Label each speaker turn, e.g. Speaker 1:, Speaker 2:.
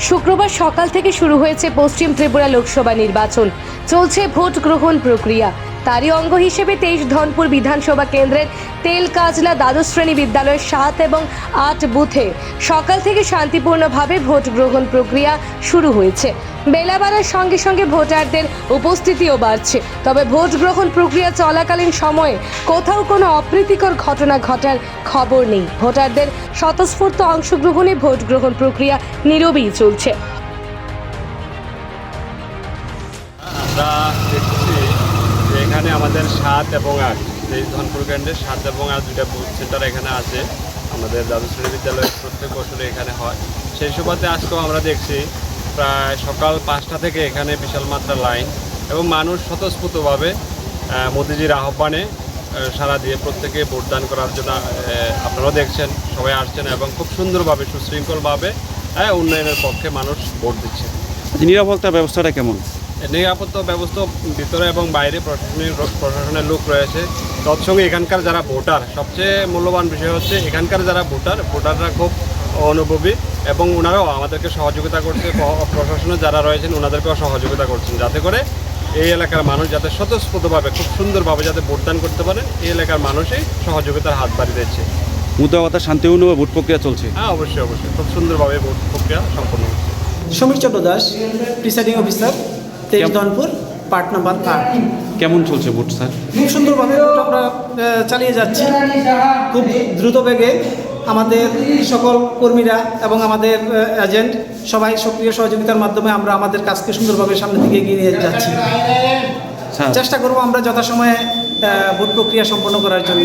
Speaker 1: শুক্রবার সকাল থেকে শুরু হয়েছে পশ্চিম ত্রিপুরা লোকসভা নির্বাচন। চলছে ভোট গ্রহণ প্রক্রিয়া। তারই অঙ্গ হিসেবে তেইশ ধনপুর বিধানসভা কেন্দ্রের তেল কাজলা দ্বাদশ শ্রেণি বিদ্যালয়ের সাত এবং আট বুথে সকাল থেকে শান্তিপূর্ণভাবে ভোট গ্রহণ প্রক্রিয়া শুরু হয়েছে। বেলা বাড়ার সঙ্গে সঙ্গে ভোটারদের উপস্থিতিও বাড়ছে। তবে ভোট গ্রহণ প্রক্রিয়া চলাকালীন সময়ে কোথাও কোনো অপ্রীতিকর ঘটনা ঘটার খবর নেই। ভোটারদের স্বতঃস্ফূর্ত অংশগ্রহণে ভোট গ্রহণ প্রক্রিয়া নীরবেই চলছে।
Speaker 2: আমাদের সাত এবং আট, এই ধনপুর কেন্দ্রের সাত এবং আট দুইটা বুথ সেন্টার এখানে আছে। আমাদের দ্বাদশ শ্রেণি বিদ্যালয়ের প্রত্যেক বছরে এখানে হয়। সেই সুবাদে আজকেও আমরা দেখছি, প্রায় সকাল পাঁচটা থেকে এখানে বিশাল মাত্রা লাইন এবং মানুষ স্বতঃস্ফূর্তভাবে মোদিজির আহ্বানে সারা দিয়ে প্রত্যেকে ভোটদান করার জন্য আপনারাও দেখছেন, সবাই আসছেন এবং খুব সুন্দরভাবে, সুশৃঙ্খলভাবে উন্নয়নের পক্ষে মানুষ ভোট দিচ্ছে।
Speaker 3: নিরাপত্তা ব্যবস্থাটা কেমন?
Speaker 2: নিরাপত্তা ব্যবস্থা ভিতরে এবং বাইরে প্রশাসনিক প্রশাসনের লোক রয়েছে। তৎসঙ্গে এখানকার যারা ভোটার সবচেয়ে মূল্যবান বিষয় হচ্ছে এখানকার যারা ভোটার ভোটাররা খুব অনুভবী এবং ওনারাও আমাদেরকে সহযোগিতা করছে। প্রশাসনে যারা রয়েছেন ওনাদেরকেও সহযোগিতা করছেন। যাতে করে এই এলাকার মানুষ যাতে স্বতঃস্ফূর্তভাবে খুব সুন্দরভাবে যাতে ভোটদান করতে পারেন এই এলাকার মানুষই সহযোগিতার হাত বাড়িয়ে দিচ্ছে।
Speaker 3: মুদ্রা কথা শান্তিপূর্ণ ভোট প্রক্রিয়া চলছে।
Speaker 2: হ্যাঁ অবশ্যই অবশ্যই। খুব সুন্দরভাবে ভোট প্রক্রিয়া সম্পন্ন হচ্ছে।
Speaker 4: Samir Chandra Das presiding officer Dhanpur part number আট
Speaker 3: কেমন চলছে ভোট স্যার?
Speaker 4: খুব সুন্দরভাবে আমরা চালিয়ে যাচ্ছি। খুব দ্রুত বেগে আমাদের সকল কর্মীরা এবং আমাদের এজেন্ট সবাই সক্রিয় সহযোগিতার মাধ্যমে আমরা আমাদের কাজকে সুন্দরভাবে সামনের দিকে এগিয়ে নিয়ে যাচ্ছি।
Speaker 3: স্যার।
Speaker 4: চেষ্টা করব আমরা যথাসময়ে ভোট প্রক্রিয়া সম্পন্ন করার জন্য।